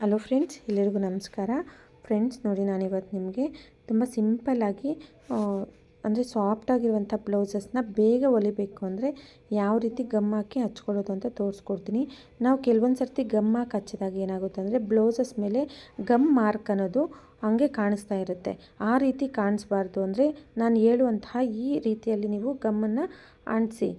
Hello friends, ಎಲ್ಲರಿಗೂ ನಮಸ್ಕಾರ. Friends, ನೋಡಿ ನಾನಿವತ್ತು ನಿಮಗೆ ತುಂಬ ಸಿಂಪಲ್ಲಾಗಿ ಅಂದರೆ ಸಾಫ್ಟಾಗಿರುವಂಥ ಬ್ಲೌಸಸ್ನ ಬೇಗ ಹೊಲಿಬೇಕು ಅಂದರೆ ಯಾವ ರೀತಿ ಗಮ್ ಹಾಕಿ ಹಚ್ಕೊಳ್ಳೋದು ಅಂತ ತೋರಿಸ್ಕೊಡ್ತೀನಿ. ನಾವು ಕೆಲವೊಂದು ಸರ್ತಿ ಗಮ್ ಹಾಕಿ ಹಚ್ಚಿದಾಗ ಏನಾಗುತ್ತೆ ಅಂದರೆ ಬ್ಲೌಸಸ್ ಮೇಲೆ ಗಮ್ ಮಾರ್ಕ್ ಅನ್ನೋದು ಹಂಗೆ ಕಾಣಿಸ್ತಾ ಇರುತ್ತೆ. ಆ ರೀತಿ ಕಾಣಿಸ್ಬಾರ್ದು ಅಂದರೆ ನಾನು ಹೇಳುವಂತಹ ಈ ರೀತಿಯಲ್ಲಿ ನೀವು ಗಮ್ಮನ್ನು ಅಂಟಿಸಿ.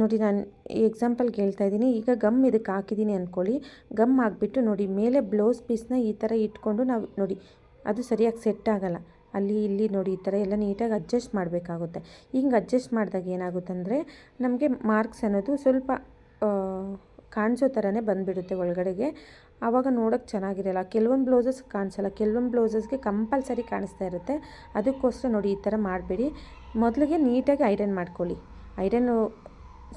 ನೋಡಿ, ನಾನು ಎಕ್ಸಾಂಪಲ್ಗೆ ಹೇಳ್ತಾ ಇದ್ದೀನಿ. ಈಗ ಗಮ್ ಇದಕ್ಕೆ ಹಾಕಿದ್ದೀನಿ ಅಂದ್ಕೊಳ್ಳಿ ಗಮ್ ಹಾಕ್ಬಿಟ್ಟು ನೋಡಿ, ಮೇಲೆ ಬ್ಲೌಸ್ ಪೀಸ್ನ ಈ ಥರ ಇಟ್ಕೊಂಡು ನಾವು ನೋಡಿ, ಅದು ಸರಿಯಾಗಿ ಸೆಟ್ ಆಗೋಲ್ಲ. ಅಲ್ಲಿ, ಇಲ್ಲಿ ನೋಡಿ, ಈ ಥರ ಎಲ್ಲ ನೀಟಾಗಿ ಅಡ್ಜಸ್ಟ್ ಮಾಡಬೇಕಾಗುತ್ತೆ. ಹಿಂಗೆ ಅಡ್ಜಸ್ಟ್ ಮಾಡಿದಾಗ ಏನಾಗುತ್ತೆ ಅಂದರೆ ನಮಗೆ ಮಾರ್ಕ್ಸ್ ಅನ್ನೋದು ಸ್ವಲ್ಪ ಕಾಣಿಸೋ ಥರನೇ ಬಂದುಬಿಡುತ್ತೆ ಒಳಗಡೆಗೆ. ಆವಾಗ ನೋಡೋಕ್ಕೆ ಚೆನ್ನಾಗಿರಲ್ಲ. ಕೆಲವೊಂದು ಬ್ಲೌಸಸ್ ಕಾಣಿಸಲ್ಲ. ಕೆಲವೊಂದು ಬ್ಲೌಸಸ್ಗೆ ಕಂಪಲ್ಸರಿ ಕಾಣಿಸ್ತಾ ಇರುತ್ತೆ. ಅದಕ್ಕೋಸ್ಕರ ನೋಡಿ, ಈ ಥರ ಮಾಡಬೇಡಿ. ಮೊದಲಿಗೆ ನೀಟಾಗಿ ಐರನ್ ಮಾಡ್ಕೊಳ್ಳಿ. ಐರನ್ನು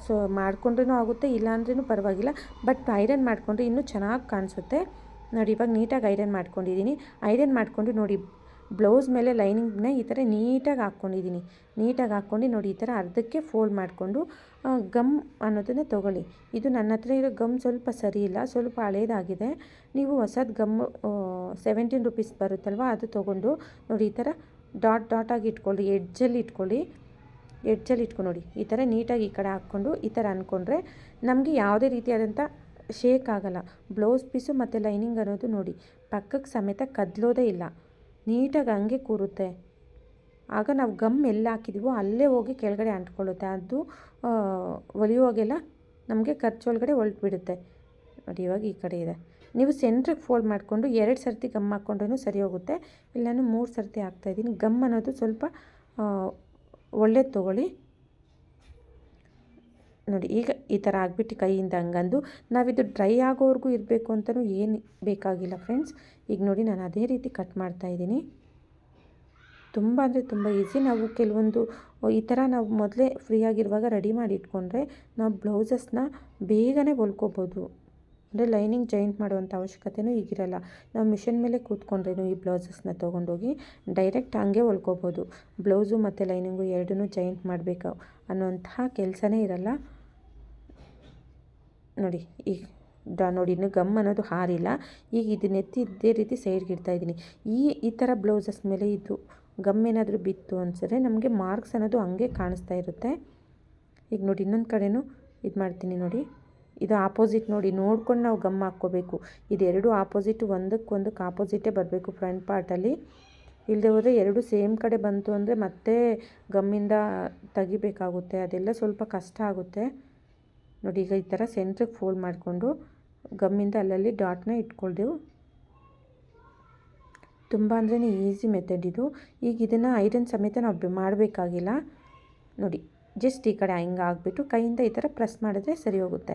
ಸೊ ಮಾಡಿಕೊಂಡ್ರೂ ಆಗುತ್ತೆ ಇಲ್ಲಾಂದ್ರೂ ಪರವಾಗಿಲ್ಲ. ಬಟ್ ಐರನ್ ಮಾಡಿಕೊಂಡ್ರೆ ಇನ್ನೂ ಚೆನ್ನಾಗಿ ಕಾಣಿಸುತ್ತೆ. ನೋಡಿ, ಇವಾಗ ನೀಟಾಗಿ ಐರನ್ ಮಾಡ್ಕೊಂಡಿದ್ದೀನಿ. ಐರನ್ ಮಾಡಿಕೊಂಡು ನೋಡಿ, ಬ್ಲೌಸ್ ಮೇಲೆ ಲೈನಿಂಗ್ನ ಈ ಥರ ನೀಟಾಗಿ ಹಾಕ್ಕೊಂಡಿದ್ದೀನಿ. ನೀಟಾಗಿ ಹಾಕ್ಕೊಂಡು ನೋಡಿ, ಈ ಥರ ಅರ್ಧಕ್ಕೆ ಫೋಲ್ಡ್ ಮಾಡಿಕೊಂಡು ಗಮ್ ಅನ್ನೋದನ್ನು ತೊಗೊಳ್ಳಿ. ಇದು ನನ್ನ ಹತ್ರ ಇರೋ ಗಮ್ ಸ್ವಲ್ಪ ಸರಿ ಇಲ್ಲ, ಸ್ವಲ್ಪ ಹಳೇದಾಗಿದೆ. ನೀವು ಹೊಸದು ಗಮ್ ಸೆವೆಂಟೀನ್ ರುಪೀಸ್ ಬರುತ್ತಲ್ವ, ಅದು ತೊಗೊಂಡು ನೋಡಿ, ಈ ಥರ ಡಾಟ್ ಡಾಟಾಗಿ ಇಟ್ಕೊಳ್ಳಿ ಎಡ್ಜಲ್ಲಿ ಇಟ್ಕೊಳ್ಳಿ. ಎಡ್ಜಲ್ಲಿ ಇಟ್ಕೊಂಡು ನೋಡಿ ಈ ಥರ ನೀಟಾಗಿ ಈ ಕಡೆ ಹಾಕ್ಕೊಂಡು ಈ ಥರ ಅಂದ್ಕೊಂಡ್ರೆ ನಮಗೆ ಯಾವುದೇ ರೀತಿಯಾದಂಥ ಶೇಕ್ ಆಗಲ್ಲ. ಬ್ಲೌಸ್ ಪೀಸು ಮತ್ತು ಲೈನಿಂಗ್ ಅನ್ನೋದು ನೋಡಿ. ಪಕ್ಕಕ್ಕೆ ಸಮೇತ ಕದಲೋದೇ ಇಲ್ಲ. ನೀಟಾಗಿ ಹಂಗೆ ಕೂರುತ್ತೆ. ಆಗ ನಾವು ಗಮ್ ಎಲ್ಲ ಹಾಕಿದ್ದೀವೋ ಅಲ್ಲೇ ಹೋಗಿ ಕೆಳಗಡೆ ಅಂಟ್ಕೊಳ್ಳುತ್ತೆ. ಅದು ಹೊಲಿಯುವಾಗೆಲ್ಲ ನಮಗೆ ಖರ್ಚೊಳಗಡೆ ಹೊಲ್ಟ್ಬಿಡುತ್ತೆ. ನೋಡಿ, ಇವಾಗ ಈ ಕಡೆ ಇದೆ. ನೀವು ಸೆಂಟ್ರಿಗೆ ಫೋಲ್ಡ್ ಮಾಡಿಕೊಂಡು ಎರಡು ಸರ್ತಿ ಗಮ್ ಹಾಕ್ಕೊಂಡ್ರೂ ಸರಿ ಹೋಗುತ್ತೆ. ಇಲ್ಲಾನು ಮೂರು ಸರ್ತಿ ಹಾಕ್ತಾಯಿದ್ದೀನಿ ಗಮ್ ಅನ್ನೋದು ಸ್ವಲ್ಪ ಒಳ್ಳೇದು ತೊಗೊಳ್ಳಿ. ನೋಡಿ, ಈಗ ಈ ಥರ ಆಗಿಬಿಟ್ಟು ಕೈಯಿಂದ ಹಂಗಂದು ನಾವಿದು ಡ್ರೈ ಆಗೋವರೆಗೂ ಇರಬೇಕು ಅಂತಲೂ ಏನು ಬೇಕಾಗಿಲ್ಲ ಫ್ರೆಂಡ್ಸ್. ಈಗ ನೋಡಿ, ನಾನು ಅದೇ ರೀತಿ ಕಟ್ ಮಾಡ್ತಾಯಿದ್ದೀನಿ ತುಂಬ ಅಂದರೆ ತುಂಬ ಈಸಿ. ನಾವು ಕೆಲವೊಂದು, ಈ ಥರ ನಾವು ಮೊದಲೇ ಫ್ರೀ ಆಗಿರುವಾಗ ರೆಡಿ ಮಾಡಿ ಇಟ್ಕೊಂಡ್ರೆ ನಾವು ಬ್ಲೌಸಸ್ನ ಬೇಗನೆ ಹೊಲ್ಕೋಬೋದು. ಅಂದರೆ ಲೈನಿಂಗ್ ಜಾಯಿಂಟ್ ಮಾಡುವಂಥ ಅವಶ್ಯಕತೆಯೂ ಈಗಿರಲ್ಲ. ನಾವು ಮಿಷಿನ್ ಮೇಲೆ ಕೂತ್ಕೊಂಡ್ರೇನು ಈ ಬ್ಲೌಸಸ್ನ ತೊಗೊಂಡೋಗಿ ಡೈರೆಕ್ಟ್ ಹಂಗೆ ಹೊಲ್ಕೋಬೋದು. ಬ್ಲೌಸು ಮತ್ತು ಲೈನಿಂಗು ಎರಡೂ ಜಾಯಿಂಟ್ ಮಾಡಬೇಕು ಅನ್ನುವಂತಹ ಕೆಲಸನೇ ಇರಲ್ಲ. ನೋಡಿ, ಈಗ ನೋಡಿ, ಇನ್ನು ಗಮ್ ಅನ್ನೋದು ಹಾರಿಲ್ಲ. ಈಗ ಇದನ್ನೆತ್ತಿ ಇದೇ ರೀತಿ ಸೈಡ್ಗೆ ಇಡ್ತಾಯಿದ್ದೀನಿ ಈ ಈ ಥರ ಬ್ಲೌಸಸ್ ಮೇಲೆ ಇದು ಗಮ್ ಏನಾದರೂ ಬಿತ್ತು ಅನ್ಸಿದ್ರೆ ನಮಗೆ ಮಾರ್ಕ್ಸ್ ಅನ್ನೋದು ಹಂಗೆ ಕಾಣಿಸ್ತಾ ಇರುತ್ತೆ. ಈಗ ನೋಡಿ, ಇನ್ನೊಂದು ಕಡೆನೂ ಇದು ಮಾಡ್ತೀನಿ ನೋಡಿ. ಇದು ಆಪೋಸಿಟ್ ನೋಡಿ ನೋಡ್ಕೊಂಡು ನಾವು ಗಮ್ ಹಾಕ್ಕೋಬೇಕು. ಇದೆರಡು ಆಪೋಸಿಟ್ ಒಂದಕ್ಕೊಂದಕ್ಕೆ ಒಂದಕ್ಕೆ ಆಪೋಸಿಟೇ ಬರಬೇಕು ಫ್ರಂಟ್ ಪಾರ್ಟಲ್ಲಿ ಇಲ್ಲದೆ ಹೋದರೆ ಎರಡು ಸೇಮ್ ಕಡೆ ಬಂತು ಅಂದರೆ ಮತ್ತೆ ಗಮ್ಮಿಂದ ತೆಗಿಬೇಕಾಗುತ್ತೆ. ಅದೆಲ್ಲ ಸ್ವಲ್ಪ ಕಷ್ಟ ಆಗುತ್ತೆ. ನೋಡಿ ಈಗ ಈ ಥರ ಸೆಂಟ್ರಿಗೆ ಫೋಲ್ಡ್ ಮಾಡಿಕೊಂಡು ಗಮ್ಮಿಂದ ಅಲ್ಲಲ್ಲಿ ಡಾಟ್ನ ಇಟ್ಕೊಳ್ದೆವು. ತುಂಬ ಅಂದ್ರೇ ಈಸಿ ಮೆಥಡ್ ಇದು. ಈಗ ಇದನ್ನು ಐರನ್ ಸಮೇತ ನಾವು ಮಾಡಬೇಕಾಗಿಲ್ಲ. ನೋಡಿ ಜಸ್ಟ್ ಈ ಕಡೆ ಹಿಂಗೆ ಆಗಿಬಿಟ್ಟು ಕೈಯಿಂದ ಈ ಥರ ಪ್ರೆಸ್ ಮಾಡಿದ್ರೆ ಸರಿ ಹೋಗುತ್ತೆ.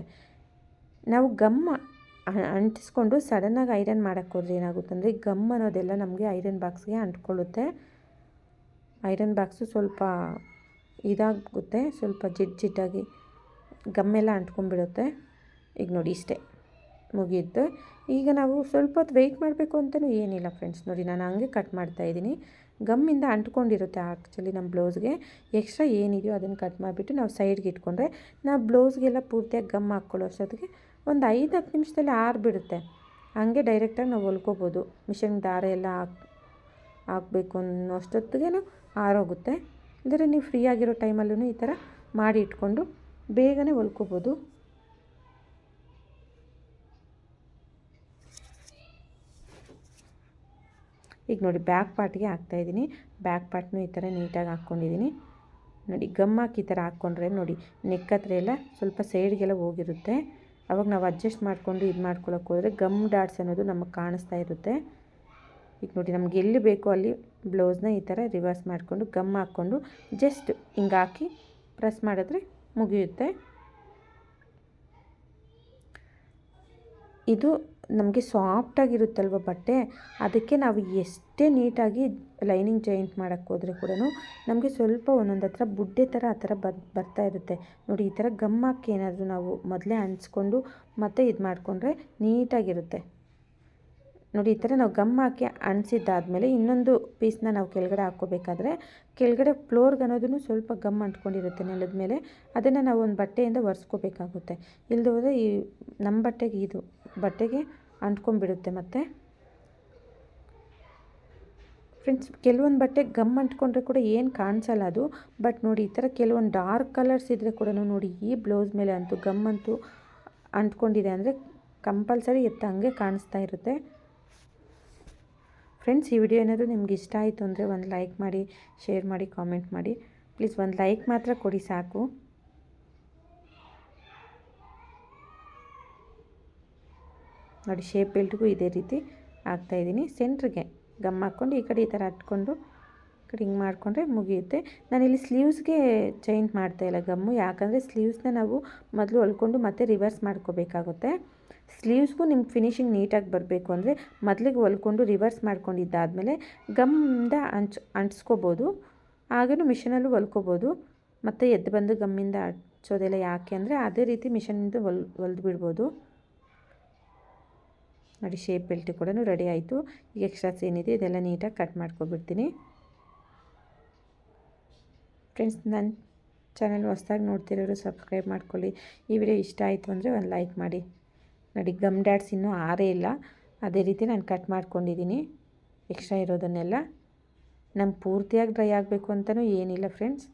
ನಾವು ಗಮ್ಮ ಅಂಟಿಸ್ಕೊಂಡು ಸಡನ್ನಾಗಿ ಐರನ್ ಮಾಡೋಕ್ಕೆ ಹೋದ್ರೆ ಏನಾಗುತ್ತೆ ಅಂದರೆ ಗಮ್ ಅನ್ನೋದೆಲ್ಲ ನಮಗೆ ಐರನ್ ಬಾಕ್ಸ್ಗೆ ಅಂಟ್ಕೊಳ್ಳುತ್ತೆ. ಐರನ್ ಬಾಕ್ಸು ಸ್ವಲ್ಪ ಇದಾಗುತ್ತೆ, ಸ್ವಲ್ಪ ಜಿಡ್ ಜಿಡ್ಡಾಗಿ ಗಮ್ಮೆಲ್ಲ ಅಂಟ್ಕೊಂಡ್ಬಿಡುತ್ತೆ. ಈಗ ನೋಡಿ ಇಷ್ಟೇ, ಮುಗಿಯುತ್ತೆ. ಈಗ ನಾವು ಸ್ವಲ್ಪ ಹೊತ್ತು ವೆಯ್ಟ್ ಮಾಡಬೇಕು ಅಂತಲೂ ಏನಿಲ್ಲ ಫ್ರೆಂಡ್ಸ್ ನೋಡಿ ನಾನು ಹಂಗೆ ಕಟ್ ಮಾಡ್ತಾಯಿದ್ದೀನಿ ಗಮ್ಮಿಂದ ಅಂಟ್ಕೊಂಡಿರುತ್ತೆ ಆ್ಯಕ್ಚುಲಿ ನಮ್ಮ ಬ್ಲೌಸ್ಗೆ ಎಕ್ಸ್ಟ್ರಾ ಏನಿದೆಯೋ ಅದನ್ನು ಕಟ್ ಮಾಡಿಬಿಟ್ಟು ನಾವು ಸೈಡ್ಗೆ ಇಟ್ಕೊಂಡ್ರೆ, ನಾವು ಬ್ಲೌಸ್ಗೆಲ್ಲ ಪೂರ್ತಿಯಾಗಿ ಗಮ್ ಹಾಕ್ಕೊಳ್ಳೋ ಅಷ್ಟೊತ್ತಿಗೆ ಒಂದು ಐದು ಹತ್ತು ನಿಮಿಷದಲ್ಲಿ ಆರಿಬಿಡುತ್ತೆ ಹಂಗೆ ಡೈರೆಕ್ಟಾಗಿ ನಾವು ಹೊಲ್ಕೋಬೋದು. ಮಿಷನ್ ದಾರ ಎಲ್ಲ ಹಾಕ್, ಹಾಕಬೇಕು ಅನ್ನೋ ಅಷ್ಟೊತ್ತಿಗೆ ಆರೋಗುತ್ತೆ ಅಂದರೆ ನೀವು ಫ್ರೀ ಆಗಿರೋ ಟೈಮಲ್ಲೂ ಈ ಥರ ಮಾಡಿ ಇಟ್ಕೊಂಡು ಬೇಗನೆ ಹೊಲ್ಕೋಬೋದು. ಈಗ ನೋಡಿ ಬ್ಯಾಕ್ ಪಾರ್ಟ್ಗೆ ಹಾಕ್ತಾಯಿದ್ದೀನಿ ಬ್ಯಾಕ್ ಪಾರ್ಟ್ನು ಈ ಥರ ನೀಟಾಗಿ ಹಾಕ್ಕೊಂಡಿದ್ದೀನಿ. ನೋಡಿ ಗಮ್ ಹಾಕಿ ಈ ಥರ ಹಾಕ್ಕೊಂಡ್ರೆ ನೋಡಿ ನೆಕ್ ಹತ್ರ ಎಲ್ಲ ಸ್ವಲ್ಪ ಸೈಡ್ಗೆಲ್ಲ ಹೋಗಿರುತ್ತೆ. ಅವಾಗ ನಾವು ಅಡ್ಜಸ್ಟ್ ಮಾಡಿಕೊಂಡು ಇದು ಮಾಡ್ಕೊಳಕ್ಕೆ ಹೋದರೆ ಗಮ್ ಡಾಟ್ಸ್ ಅನ್ನೋದು ನಮಗೆ ಕಾಣಿಸ್ತಾ ಇರುತ್ತೆ. ಈಗ ನೋಡಿ, ನಮ್ಗೆ ಎಲ್ಲಿ ಬೇಕೋ ಅಲ್ಲಿ ಬ್ಲೌಸ್ನ ಈ ಥರ ರಿವರ್ಸ್ ಮಾಡಿಕೊಂಡು ಗಮ್ ಹಾಕ್ಕೊಂಡು ಜಸ್ಟ್ ಹಿಂಗೆ ಹಾಕಿ ಪ್ರೆಸ್ ಮಾಡಿದ್ರೆ ಮುಗಿಯುತ್ತೆ. ಇದು ನಮಗೆ ಸಾಫ್ಟಾಗಿರುತ್ತಲ್ವ ಬಟ್ಟೆ? ಅದಕ್ಕೆ ನಾವು ಎಷ್ಟೇ ನೀಟಾಗಿ ಲೈನಿಂಗ್ ಜಾಯಿಂಟ್ ಮಾಡೋಕ್ಕೆ ಹೋದರೆ ಕೂಡ ನಮಗೆ ಸ್ವಲ್ಪ ಒಂದೊಂದು ಹತ್ರ ಬುಡ್ಡೆ ಥರ ಆ ಥರ ಬರ್ ಬರ್ತಾ ಇರುತ್ತೆ. ನೋಡಿ, ಈ ಥರ ಗಮ್ಮಕ್ಕೆ ಏನಾದರೂ ನಾವು ಮೊದಲೇ ಅಂಟಿಸ್ಕೊಂಡು ಮತ್ತೆ ಇದು ಮಾಡಿಕೊಂಡ್ರೆ ನೀಟಾಗಿರುತ್ತೆ. ನೋಡಿ, ಈ ಥರ ನಾವು ಗಮ್ ಹಾಕಿ ಅಣಿಸಿದ್ದಾದಮೇಲೆ ಇನ್ನೊಂದು ಪೀಸ್ನ ನಾವು ಕೆಳಗಡೆ ಹಾಕ್ಕೋಬೇಕಾದ್ರೆ ಕೆಳಗಡೆ ಫ್ಲೋರ್ಗೆ ಅನ್ನೋದನ್ನು ಸ್ವಲ್ಪ ಗಮ್ ಅಂಟ್ಕೊಂಡಿರುತ್ತೆ ನೆಲದ ಮೇಲೆ. ಅದನ್ನು ನಾವು ಒಂದು ಬಟ್ಟೆಯಿಂದ ಒರೆಸ್ಕೋಬೇಕಾಗುತ್ತೆ. ಇಲ್ಲದೆ ಹೋದರೆ ಈ ನಮ್ಮ ಬಟ್ಟೆಗೆ ಇದು ಬಟ್ಟೆಗೆ ಅಂಟ್ಕೊಂಡ್ಬಿಡುತ್ತೆ ಮತ್ತು. ಫ್ರೆಂಡ್ಸ್ ಕೆಲವೊಂದು ಬಟ್ಟೆ ಗಮ್ ಅಂಟ್ಕೊಂಡ್ರೆ ಕೂಡ ಏನು ಕಾಣಿಸಲ್ಲ ಅದು. ಬಟ್ ನೋಡಿ, ಈ ಥರ ಕೆಲವೊಂದು ಡಾರ್ಕ್ ಕಲರ್ಸ್ ಇದ್ದರೆ ಕೂಡ ನೋಡಿ, ಈ ಬ್ಲೌಸ್ ಮೇಲೆ ಅಂತೂ ಗಮ್ ಅಂತೂ ಅಂಟ್ಕೊಂಡಿದೆ ಅಂದರೆ ಕಂಪಲ್ಸರಿ ಎತ್ತ ಹಂಗೆ ಕಾಣಿಸ್ತಾ ಇರುತ್ತೆ. ಫ್ರೆಂಡ್ಸ್ ಈ ವಿಡಿಯೋ ಏನಾದರೂ ನಿಮ್ಗೆ ಇಷ್ಟ ಆಯಿತು ಅಂದರೆ ಒಂದು ಲೈಕ್ ಮಾಡಿ ಶೇರ್ ಮಾಡಿ ಕಾಮೆಂಟ್ ಮಾಡಿ. ಪ್ಲೀಸ್ ಒಂದು ಲೈಕ್ ಮಾತ್ರ ಕೊಡಿ ಸಾಕು. ನೋಡಿ ಶೇಪ್ ಬೆಲ್ಟ್ಗೂ ಇದೇ ರೀತಿ ಹಾಕ್ತಾಯಿದ್ದೀನಿ ಸೆಂಟ್ರಿಗೆ ಗಮ್ ಹಾಕ್ಕೊಂಡು ಈ ಕಡೆ ಈ ಥರ ಹಟ್ಕೊಂಡು ಕಡೆ ಹಿಂಗೆ ಮಾಡಿಕೊಂಡ್ರೆ ಮುಗಿಯುತ್ತೆ. ನಾನಿಲ್ಲಿ ಸ್ಲೀವ್ಸ್ಗೆ ಚೇಂಜ್ ಮಾಡ್ತಾಯಿಲ್ಲ ಗಮ್ಮು ಯಾಕಂದರೆ ಸ್ಲೀವ್ಸ್ನ ನಾವು ಮೊದಲು ಹೊಲ್ಕೊಂಡು ಮತ್ತೆ ರಿವರ್ಸ್ ಮಾಡ್ಕೋಬೇಕಾಗುತ್ತೆ. ಸ್ಲೀವ್ಸ್ಗೂ ನಿಮ್ಗೆ ಫಿನಿಶಿಂಗ್ ನೀಟಾಗಿ ಬರಬೇಕು ಅಂದರೆ ಮೊದಲಿಗೆ ಹೊಲ್ಕೊಂಡು ರಿವರ್ಸ್ ಮಾಡ್ಕೊಂಡಿದ್ದಾದಮೇಲೆ ಗಮ್ಮಿಂದ ಅಂಚ್, ಅಂಟಿಸ್ಕೋಬೋದು. ಆಗಲೂ ಮಿಷನಲ್ಲೂ ಹೊಲ್ಕೋಬೋದು. ಮತ್ತು ಎದ್ದು ಬಂದು ಗಮ್ಮಿಂದ ಹಚ್ಚೋದೆಲ್ಲ ಯಾಕೆ ಅಂದರೆ ಅದೇ ರೀತಿ ಮಿಷನಿಂದ ಹೊಲ್ ಹೊಲ್ದು ಬಿಡ್ಬೋದು ನೋಡಿ ಶೇಪ್ ಬೆಲ್ಟ್ ಕೂಡ ರೆಡಿ ಆಯಿತು. ಈಗ ಎಕ್ಸ್ಟ್ರಾಸ್ ಏನಿದೆ ಇದೆಲ್ಲ ನೀಟಾಗಿ ಕಟ್ ಮಾಡ್ಕೊಬಿಡ್ತೀನಿ. ಫ್ರೆಂಡ್ಸ್ ನನ್ನ ಚಾನಲ್ ಹೊಸ್ದಾಗಿ ನೋಡ್ತಿರೋರು ಸಬ್ಸ್ಕ್ರೈಬ್ ಮಾಡ್ಕೊಳ್ಳಿ. ಈ ವಿಡಿಯೋ ಇಷ್ಟ ಆಯಿತು ಅಂದರೆ ಒಂದು ಲೈಕ್ ಮಾಡಿ. ನೋಡಿ ಗಮ್ ಡ್ಯಾಡ್ಸ್ ಇನ್ನೂ ಆರೇ ಇಲ್ಲ. ಅದೇ ರೀತಿ ನಾನು ಕಟ್ ಮಾಡ್ಕೊಂಡಿದ್ದೀನಿ. ಎಕ್ಸ್ಟ್ರಾ ಇರೋದನ್ನೆಲ್ಲ. ನಮ್ಗೆ ಪೂರ್ತಿಯಾಗಿ ಡ್ರೈ ಆಗಬೇಕು ಅಂತಲೂ ಏನಿಲ್ಲ ಫ್ರೆಂಡ್ಸ್